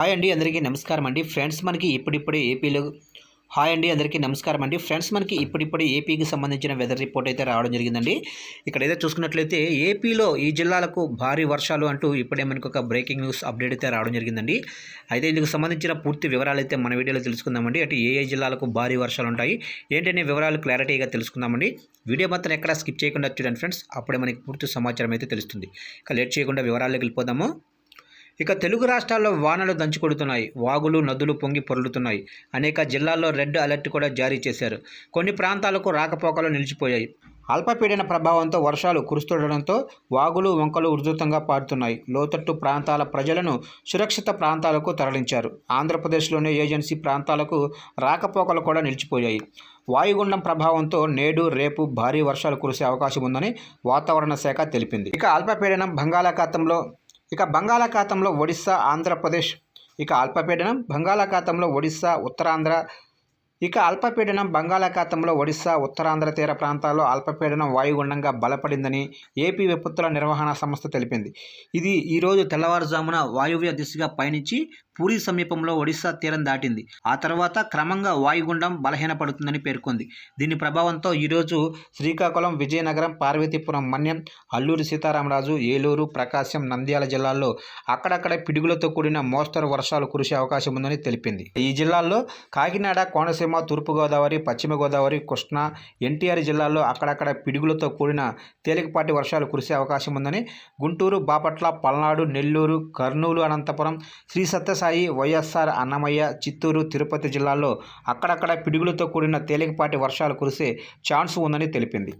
Hi అండి అందరికీ నమస్కారం అండి. ఫ్రెండ్స్ మనకి ఇప్పుడిప్పుడే ఏపీలో హాయ్ అండి అందరికీ నమస్కారం అండి. ఫ్రెండ్స్ మనకి ఇప్పుడిప్పుడే ఏపీకి సంబంధించిన వెదర్ రిపోర్ట్ అయితే రావడం జరిగిందండి. ఇక్కడ ఏదో చూసుకున్నట్లయితే ఏపీలో ఈ జిల్లాలకు భారీ వర్షాలు అంటూ ఇప్పుడే మనకు ఒక బ్రేకింగ్ న్యూస్ అప్డేట్ అయితే రావడం జరిగిందండి. అయితే ఇందుకు సంబంధించిన పూర్తి వివరాలు అయితే మన వీడియోలో తెలుసుకుందామండి. అటు ఏ ఏ జిల్లాలకు భారీ వర్షాలు ఉంటాయి ఏంటనే వివరాలు క్లారిటీగా తెలుసుకుందామండి. వీడియో మాత్రం ఎక్కడ స్కిప్ చేయకుండా చూడండి ఫ్రెండ్స్. అప్పుడే మనకి పూర్తి సమాచారం అయితే తెలుస్తుంది. ఇక లేట్ చేయకుండా వివరాల్లోకి వెళ్ళిపోదాము. ఇక తెలుగు రాష్ట్రాల్లో వానలు దంచుకొడుతున్నాయి. వాగులు నదులు పొంగి పొర్లుతున్నాయి. అనేక జిల్లాల్లో రెడ్ అలర్ట్ కూడా జారీ చేశారు. కొన్ని ప్రాంతాలకు రాకపోకలు నిలిచిపోయాయి. అల్పపీడన ప్రభావంతో వర్షాలు కురుస్తుండడంతో వాగులు వంకలు ఉధృతంగా పారుతున్నాయి. లోతట్టు ప్రాంతాల ప్రజలను సురక్షిత ప్రాంతాలకు తరలించారు. ఆంధ్రప్రదేశ్లోని ఏజెన్సీ ప్రాంతాలకు రాకపోకలు కూడా నిలిచిపోయాయి. వాయుగుండం ప్రభావంతో నేడు రేపు భారీ వర్షాలు కురిసే అవకాశం ఉందని వాతావరణ శాఖ తెలిపింది. ఇక అల్పపీడనం బంగాళాఖాతంలో ఇక బంగాళాఖాతంలో ఒడిస్సా ఆంధ్రప్రదేశ్. ఇక అల్పపీడనం బంగాళాఖాతంలో ఒడిశా ఉత్తరాంధ్ర. ఇక అల్పపీడనం బంగాళాఖాతంలో ఒడిశా ఉత్తరాంధ్ర తీర ప్రాంతాల్లో అల్పపీడనం వాయుగుండంగా బలపడిందని ఏపీ విపత్తుల నిర్వహణ సంస్థ తెలిపింది. ఇది ఈరోజు తెల్లవారుజామున వాయువ్య దిశగా పయనించి పూరి సమీపంలో ఒడిశా తీరం దాటింది. ఆ తర్వాత క్రమంగా వాయుగుండం బలహీనపడుతుందని పేర్కొంది. దీని ప్రభావంతో ఈరోజు శ్రీకాకుళం విజయనగరం పార్వతీపురం మన్యం అల్లూరి సీతారామరాజు ఏలూరు ప్రకాశం నంద్యాల జిల్లాల్లో అక్కడక్కడ పిడుగులతో కూడిన మోస్తరు వర్షాలు కురిసే అవకాశం ఉందని తెలిపింది. ఈ జిల్లాల్లో కాకినాడ కోనసీమ తూర్పుగోదావరి పశ్చిమ గోదావరి కృష్ణా ఎన్టీఆర్ జిల్లాల్లో అక్కడక్కడ పిడుగులతో కూడిన తేలికపాటి వర్షాలు కురిసే అవకాశం ఉందని గుంటూరు బాపట్ల పల్నాడు నెల్లూరు కర్నూలు అనంతపురం శ్రీ సత్య సత్యసాయి వైఎస్ఆర్ అన్నమయ్య చిత్తూరు తిరుపతి జిల్లాల్లో అక్కడక్కడ పిడుగులతో కూడిన తేలికపాటి వర్షాలు కురిసే ఛాన్స్ ఉందని తెలిపింది.